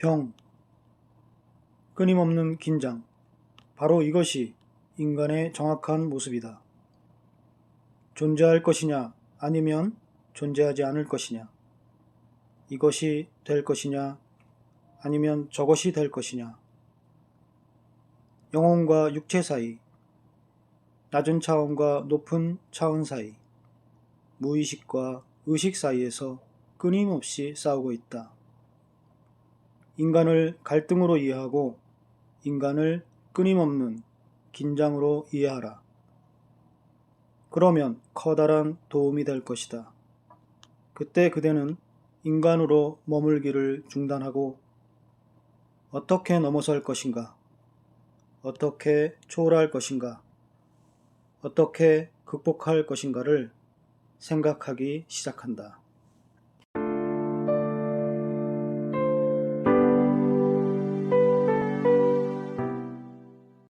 병, 끊임없는 긴장. 바로 이것이 인간의 정확한 모습이다. 존재할 것이냐, 아니면 존재하지 않을 것이냐. 이것이 될 것이냐, 아니면 저것이 될 것이냐. 영혼과 육체 사이, 낮은 차원과 높은 차원 사이, 무의식과 의식 사이에서 끊임없이 싸우고 있다. 인간을 갈등으로 이해하고 인간을 끊임없는 긴장으로 이해하라. 그러면 커다란 도움이 될 것이다. 그때 그대는 인간으로 머물기를 중단하고 어떻게 넘어설 것인가? 어떻게 초월할 것인가? 어떻게 극복할 것인가를 생각하기 시작한다.